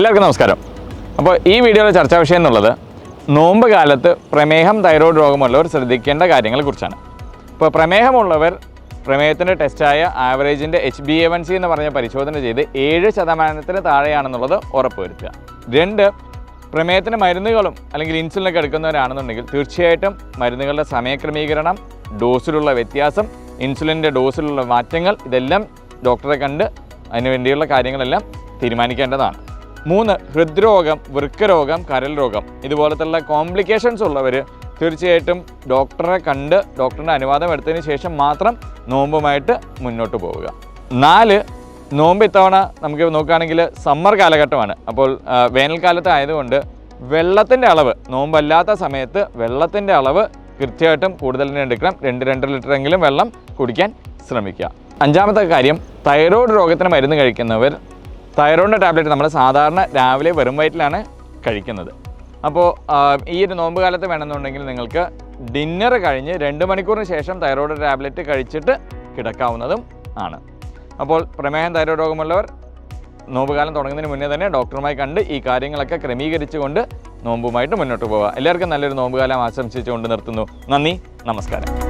എല്ലാവർക്കും നമസ്കാരം. അപ്പോൾ ഈ വീഡിയോയിലെ ചർച്ചാ വിഷയം എന്നുള്ളത് നോമ്പ് കാലത്ത് പ്രമേഹം തൈറോയ്ഡ് രോഗമുള്ളവർ ശ്രദ്ധിക്കേണ്ട കാര്യങ്ങളെക്കുറിച്ചാണ് ഇപ്പോൾ പ്രമേഹമുള്ളവർ പ്രമേഹത്തിന്റെ ടെസ്റ്റായ ആവറേജിന്റെ H B A one C എന്ന് പറഞ്ഞ പരിശോധന ചെയ്ത് ഏഴ് ശതമാനത്തിന് താഴെയാണെന്നുള്ളത് ഉറപ്പുവരുത്തുക. രണ്ട് പ്രമേഹത്തിന് മരുന്നുകളും അല്ലെങ്കിൽ ഇൻസുലിനൊക്കെ എടുക്കുന്നവരാണെന്നുണ്ടെങ്കിൽ തീർച്ചയായിട്ടും മരുന്നുകളുടെ സമയക്രമീകരണം ഡോസിലുള്ള വ്യത്യാസം ഇൻസുലിന്റെ ഡോസിലുള്ള മാറ്റങ്ങൾ ഇതെല്ലാം ഡോക്ടറെ കണ്ട് അതിന് വേണ്ടിയുള്ള കാര്യങ്ങളെല്ലാം തീരുമാനിക്കേണ്ടതാണ്. മൂന്ന് ഹൃദ്രോഗം വൃക്കരോഗം കരൽ രോഗം ഇതുപോലത്തുള്ള കോംപ്ലിക്കേഷൻസ് ഉള്ളവർ തീർച്ചയായിട്ടും ഡോക്ടറെ കണ്ട് ഡോക്ടറിന്റെ അനുവാദം എടുത്തതിന് ശേഷം മാത്രം നോമ്പുമായിട്ട് മുന്നോട്ട് പോവുക. നാല് നോമ്പ് ഇത്തവണ നമുക്ക് നോക്കുകയാണെങ്കിൽ സമ്മർ കാലഘട്ടമാണ്. അപ്പോൾ വേനൽക്കാലത്ത് ആയതുകൊണ്ട് വെള്ളത്തിന്റെ അളവ് നോമ്പല്ലാത്ത സമയത്ത് വെള്ളത്തിന്റെ അളവ് കൃത്യമായിട്ടും കൂടുതൽ തന്നെ എടുക്കണം. രണ്ട് രണ്ട് ലിറ്ററെങ്കിലും വെള്ളം കുടിക്കാൻ ശ്രമിക്കുക. അഞ്ചാമത്തെ കാര്യം തൈറോയ്ഡ് രോഗത്തിന് മരുന്ന് കഴിക്കുന്നവർ തൈറോയിഡിന്റെ ടാബ്ലറ്റ് നമ്മൾ സാധാരണ രാവിലെ വെറും വയറ്റിലാണ് കഴിക്കുന്നത്. അപ്പോൾ ഈ ഒരു നോമ്പ് കാലത്ത് വേണമെന്നുണ്ടെങ്കിൽ നിങ്ങൾക്ക് ഡിന്നർ കഴിഞ്ഞ് രണ്ട് മണിക്കൂറിന് ശേഷം തൈറോയിഡ് ടാബ്ലറ്റ് കഴിച്ചിട്ട് കിടക്കാവുന്നതും ആണ്. അപ്പോൾ പ്രമേഹം തൈറോയിഡ് രോഗമുള്ളവർ നോമ്പുകാലം തുടങ്ങുന്നതിന് മുന്നേ തന്നെ ഡോക്ടറുമായി കണ്ട് ഈ കാര്യങ്ങളൊക്കെ ക്രമീകരിച്ചുകൊണ്ട് നോമ്പുമായിട്ട് മുന്നോട്ട് പോവുക. എല്ലാവർക്കും നല്ലൊരു നോമ്പുകാലം ആശംസിച്ചുകൊണ്ട് നിർത്തുന്നു. നന്ദി നമസ്കാരം.